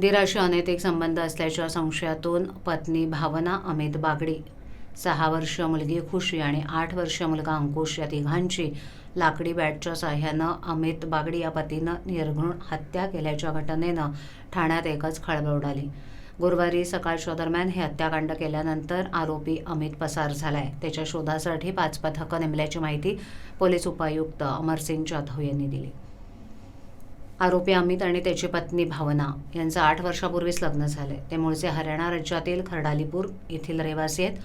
दिराशी अनैतिक संबंध असल्याच्या संशयातून पत्नी भावना अमित बागडी. सहा वर्ष मुलगी खुशी आणि आठ वर्ष मुलगा अंकुश या तिघांची लाकडी बॅटच्या साह्यानं अमित बागडी या पतीनं निर्घृण हत्या केल्याच्या घटनेनं ठाण्यात एकच खळबळ उडाली. गुरुवारी सकाळच्या दरम्यान हे हत्याकांड केल्यानंतर आरोपी अमित पसार झालाय. त्याच्या शोधासाठी पाच पथकं नेमल्याची माहिती पोलीस उपायुक्त अमरसिंग जाधव यांनी दिली. आरोपी अमित आणि त्याची पत्नी भावना यांचं आठ वर्षापूर्वीच लग्न झालंय. ते मूळचे हरियाणा राज्यातील खरडालीपूर येथील रहिवासी आहेत.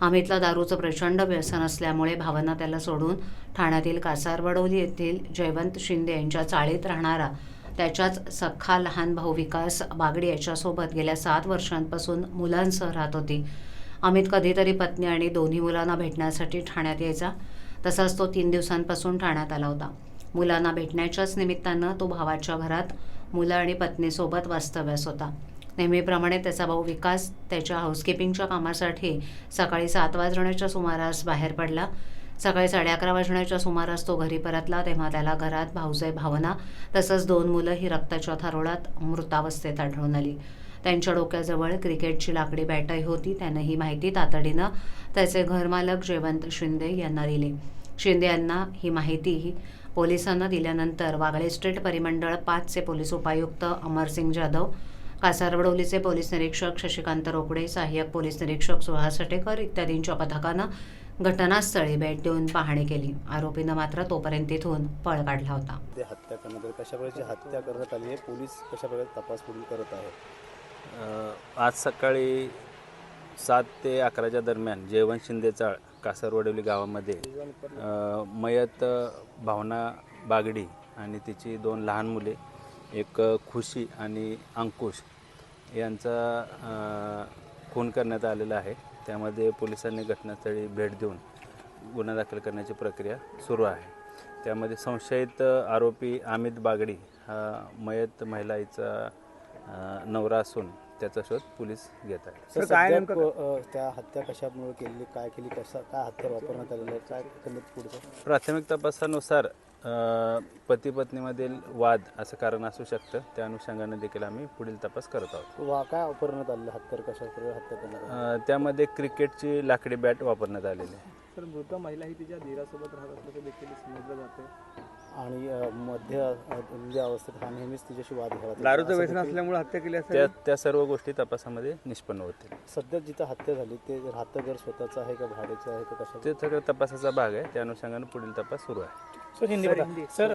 अमितला दारूचं प्रचंड व्यसन असल्यामुळे भावना त्याला सोडून ठाण्यातील कासारवडोली येथील जयवंत शिंदे यांच्या चाळीत राहणारा त्याच्याच सख्खा लहान भाऊ विकास बागडी याच्यासोबत गेल्या सात वर्षांपासून मुलांसह राहत होती. अमित कधीतरी पत्नी आणि दोन्ही मुलांना भेटण्यासाठी ठाण्यात यायचा तसाच तो तीन दिवसांपासून ठाण्यात आला होता. मुलांना भेटण्याच्याच निमित्तानं तो भावाच्या घरात मुलं आणि पत्नीसोबत वास्तव्यास होता. नेहमीप्रमाणे त्याचा भाऊ विकास त्याच्या हाऊसकीपिंगच्या कामासाठी सकाळी सात वाजण्याच्या सुमारास बाहेर पडला. सकाळी साडे अकरा वाजण्याच्या सुमारास तो घरी परतला तेव्हा त्याला घरात भाऊजाई भावना तसंच दोन मुलं ही रक्ताच्या थारोळात मृतावस्थेत आढळून आली. त्यांच्या डोक्याजवळ क्रिकेटची लाकडी बॅटही होती. त्यानं ही माहिती तातडीनं त्याचे घरमालक जयवंत शिंदे यांना दिली. शिंदे यांना ही माहिती पोलिसांना दिल्यानंतर वागळे स्टेट परिमंडळ पाचचे पोलीस उपायुक्त अमरसिंग जाधव कासारवडोलीचे पोलीस निरीक्षक शशिकांत रोकडे सहाय्यक पोलीस निरीक्षक सुहास अटेकर इत्यादींच्या पथकानं घटनास्थळी भेट देऊन पाहणी केली. आरोपीनं मात्र तोपर्यंत तिथून पळ काढला होता. ते हत्या करण्यात आली कशा प्रकारची हत्या करण्यात आली आहे? पोलीस कशा प्रकारे तपास पुढील करत आहे आज सकाळी सात ते अकराच्या दरम्यान जयवंत शिंदेचाळ कासारवडवली गावामध्ये मयत भावना बागडी आणि तिची दोन लहान मुले एक खुशी आणि अंकुश यांचा खून करण्यात आलेला आहे. त्यामध्ये पोलिसांनी घटनास्थळी भेट देऊन गुन्हा दाखल करण्याची प्रक्रिया सुरू आहे. त्यामध्ये संशयित आरोपी अमित बागडी हा मयत महिलाचा नवरा असून त्याचा शोध पोलीस घेत आहेत. तर सध्या क- अ, त्या हत्या कशामुळे केली काय केली कशा काय हत्या वापरण्यात आलेलं आहे काय एकंदरीत पुढचं? प्राथमिक तपासानुसार पती पत्नीमधील वाद असं कारण असू शकतं. त्या अनुषंगाने देखील आम्ही पुढील तपास करत आहोत. वा काय वापरण्यात आलेलं हत्या कशा हत्या करण्यात आली? अ, त्यामध्ये क्रिकेटची लाकडी बॅट वापरण्यात आलेली आहे. तर मृत महिला ही तिच्या धीरासोबत राहत असल्याचं देखील समजलं जातं आणि मध्य अ, म्हणजे अवस्थेत हा नेहमीच तिच्याशी वाद घालत होता. दारूचं व्यसन असल्यामुळे हत्या केली त्या असेल? त्या सर्व गोष्टी तपासामध्ये निष्पन्न होतील. सध्या जिथं हत्या झाली ते राहतं घर स्वतःचं आहे का भाड्याचं आहे का कशा ते सगळं तपासाचा भाग आहे. त्या अनुषंगाने पुढील तपास सुरू आहे. सर हिंदी